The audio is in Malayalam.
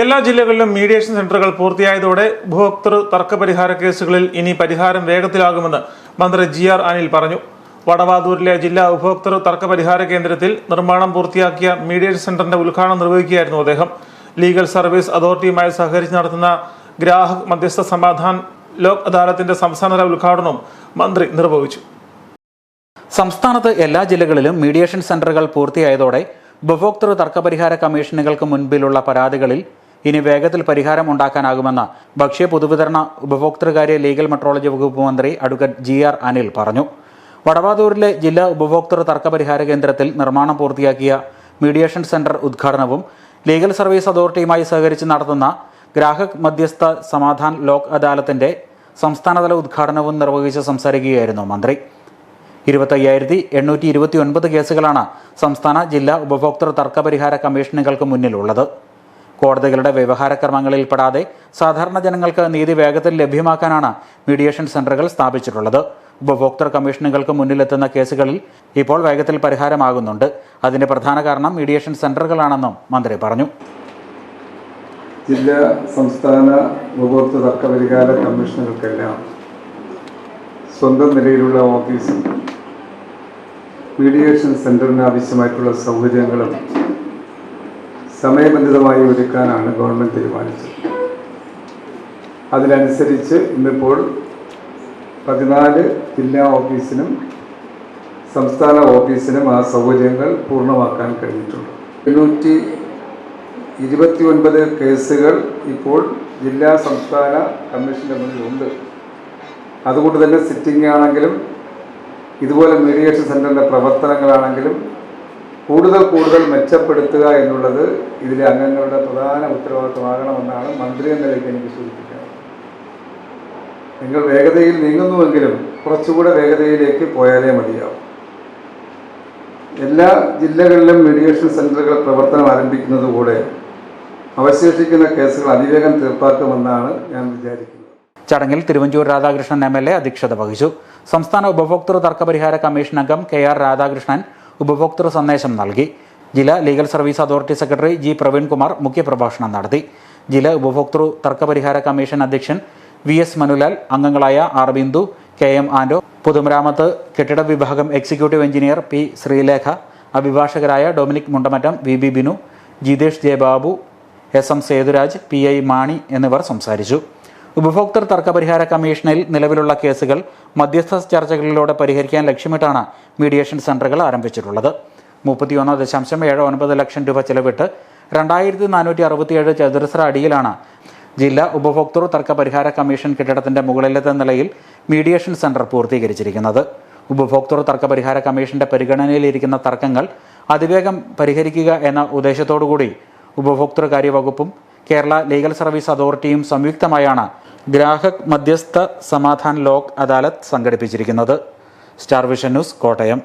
എല്ലാ ജില്ലകളിലും മീഡിയേഷൻ സെന്ററുകൾ പൂർത്തിയായതോടെ ഉപഭോക്തൃ തർക്ക പരിഹാര കേസുകളിൽ ഇനി പരിഹാരം വേഗത്തിലാകുമെന്ന് മന്ത്രി ജി ആർ അനിൽ പറഞ്ഞു. വടവാതൂരിലെ ജില്ലാ ഉപഭോക്തൃ തർക്ക പരിഹാര കേന്ദ്രത്തിൽ നിർമ്മാണം പൂർത്തിയാക്കിയ മീഡിയേഷൻ സെന്ററിന്റെ ഉദ്ഘാടനം നിർവഹിക്കുകയായിരുന്നു അദ്ദേഹം. ലീഗൽ സർവീസ് അതോറിറ്റിയുമായി സഹകരിച്ച് നടത്തുന്ന ഗ്രാഹക് മധ്യസ്ഥ സമാധാൻ ലോക് അദാലത്തിന്റെ സംസ്ഥാനതല ഉദ്ഘാടനവും മന്ത്രി നിർവഹിച്ചു. സംസ്ഥാനത്ത് എല്ലാ ജില്ലകളിലും മീഡിയേഷൻ സെന്ററുകൾ പൂർത്തിയായതോടെ ഉപഭോക്തൃ തർക്കപരിഹാര കമ്മീഷനുകൾക്ക് മുൻപിലുള്ള പരാതികളിൽ ഇനി വേഗത്തിൽ പരിഹാരം ഉണ്ടാക്കാനാകുമെന്ന് ഭക്ഷ്യ പൊതുവിതരണ ഉപഭോക്തൃകാര്യ ലീഗൽ മെട്രോളജി വകുപ്പ് മന്ത്രി അഡ്വക്കേറ്റ് ജി ആർ അനിൽ പറഞ്ഞു. വടവാതൂരിലെ ജില്ലാ ഉപഭോക്തൃ തർക്ക പരിഹാര കേന്ദ്രത്തിൽ നിർമ്മാണം പൂർത്തിയാക്കിയ മീഡിയേഷൻ സെന്റർ ഉദ്ഘാടനവും ലീഗൽ സർവീസ് അതോറിറ്റിയുമായി സഹകരിച്ച് നടത്തുന്ന ഗ്രാഹക് മധ്യസ്ഥ സമാധാൻ ലോക് അദാലത്തിന്റെ സംസ്ഥാനതല ഉദ്ഘാടനവും നിർവഹിച്ച് സംസാരിക്കുകയായിരുന്നു മന്ത്രി. ഇരുപത്തയ്യായിരത്തി എണ്ണൂറ്റി ഇരുപത്തി ഒൻപത് കേസുകളാണ് സംസ്ഥാന ജില്ലാ ഉപഭോക്തൃ തർക്ക പരിഹാര കമ്മീഷനുകൾക്ക് മുന്നിലുള്ളത്. കോടതികളുടെ വ്യവഹാരക്രമങ്ങളിൽ പെടാതെ സാധാരണ ജനങ്ങൾക്ക് നീതി വേഗത്തിൽ ലഭ്യമാക്കാനാണ് മീഡിയേഷൻ സെന്ററുകൾ സ്ഥാപിച്ചിട്ടുള്ളത്. ഉപഭോക്തൃ കമ്മീഷനുകൾക്ക് മുന്നിലെത്തുന്ന കേസുകളിൽ ഇപ്പോൾ വേഗത്തിൽ പരിഹാരമാകുന്നുണ്ട്. അതിന്റെ പ്രധാന കാരണം മീഡിയേഷൻ സെന്ററുകളാണെന്നും മന്ത്രി പറഞ്ഞു. ജില്ലാ സംസ്ഥാന ഉപഭോക്തൃ തർക്കപരിഹാര കമ്മീഷനുകൾക്കെല്ലാം സ്വന്തം നിലയിലുള്ള ഓഫീസും മീഡിയേഷൻ സെന്ററിന് ആവശ്യമായിട്ടുള്ള സൗകര്യങ്ങളും സമയബന്ധിതമായി ഒരുക്കാനാണ് ഗവൺമെന്റ് തീരുമാനിച്ചത്. അതിനനുസരിച്ച് ഇന്നിപ്പോൾ പതിനാല് ജില്ലാ ഓഫീസിനും സംസ്ഥാന ഓഫീസിനും ആ സൗകര്യങ്ങൾ പൂർണമാക്കാൻ കഴിഞ്ഞിട്ടുണ്ട്. എണ്ണൂറ്റി ഇരുപത്തി ഒൻപത് കേസുകൾ ഇപ്പോൾ ജില്ലാ സംസ്ഥാന കമ്മീഷന്റെ മുന്നിലുണ്ട് അതുകൊണ്ട് തന്നെ സിറ്റിംഗ് ആണെങ്കിലും ഇതുപോലെ മീഡിയേഷൻ സെന്ററിന്റെ പ്രവർത്തനങ്ങളാണെങ്കിലും കൂടുതൽ കൂടുതൽ മെച്ചപ്പെടുത്തുക എന്നുള്ളത് ഇതിലെ അംഗങ്ങളുടെ പ്രധാന ഉത്തരവാദിത്വമാകണമെന്നാണ് മന്ത്രി എന്ന നിലയ്ക്ക് എനിക്ക് സൂചിപ്പിക്കുന്നത്. നിങ്ങൾ വേഗതയിൽ നീങ്ങുന്നുവെങ്കിലും കുറച്ചുകൂടെ വേഗതയിലേക്ക് പോയാലേ മതിയാവും. എല്ലാ ജില്ലകളിലും മീഡിയേഷൻ സെന്ററുകൾ പ്രവർത്തനം ആരംഭിക്കുന്നതുകൂടെ അവശേഷിക്കുന്ന കേസുകൾ അതിവേഗം തീർപ്പാക്കുമെന്നാണ് ഞാൻ വിചാരിക്കുന്നത്. ചടങ്ങിൽ Thiruvanchoor Radhakrishnan M L A അധ്യക്ഷത വഹിച്ചു. സംസ്ഥാന ഉപഭോക്തൃ തർക്കപരിഹാര കമ്മീഷൻ അംഗം കെ ആർ രാധാകൃഷ്ണൻ ഉപഭോക്തൃ സന്ദേശം നൽകി. ജില്ലാ legal service authority secretary G Praveenkumar മുഖ്യപ്രഭാഷണം നടത്തി. ജില്ലാ ഉപഭോക്തൃ തർക്കപരിഹാര കമ്മീഷൻ അധ്യക്ഷൻ വി എസ് മനുലാൽ അംഗങ്ങളായ R Bindu K M Ando പുതുമരാമത്ത് കെട്ടിട വിഭാഗം executive engineer P Sreelekha അഭിഭാഷകരായ Dominic Mundamattam V B Binu Jithesh J Babu S M Sethuraj P I Mani എന്നിവർ സംസാരിച്ചു. ഉപഭോക്തൃ തർക്കപരിഹാര കമ്മീഷനിൽ നിലവിലുള്ള കേസുകൾ മധ്യസ്ഥ ചർച്ചകളിലൂടെ പരിഹരിക്കാൻ ലക്ഷ്യമിട്ടാണ് മീഡിയേഷൻ സെന്ററുകൾ ആരംഭിച്ചിട്ടുള്ളത്. മുപ്പത്തിയൊന്ന് ദശാംശം ഏഴ് ഒൻപത് ലക്ഷം രൂപ ചെലവിട്ട് രണ്ടായിരത്തി നാനൂറ്റി അറുപത്തിയേഴ് ചതുരശ്ര അടിയിലാണ് ജില്ലാ ഉപഭോക്തൃ തർക്ക പരിഹാര കമ്മീഷൻ കെട്ടിടത്തിന്റെ മുകളിലത്തെ നിലയിൽ മീഡിയേഷൻ സെന്റർ പൂർത്തീകരിച്ചിരിക്കുന്നത്. ഉപഭോക്തൃ തർക്ക പരിഹാര കമ്മീഷന്റെ പരിഗണനയിലിരിക്കുന്ന തർക്കങ്ങൾ അതിവേഗം പരിഹരിക്കുക എന്ന ഉദ്ദേശത്തോടുകൂടി ഉപഭോക്തൃകാര്യ വകുപ്പും കേരള ലീഗൽ സർവീസ് അതോറിറ്റിയും സംയുക്തമായാണ് ഗ്രാഹക് മധ്യസ്ഥ സമാധാൻ ലോക് അദാലത്ത് സംഘടിപ്പിച്ചിരിക്കുന്നത്. Star Vision News Kottayam.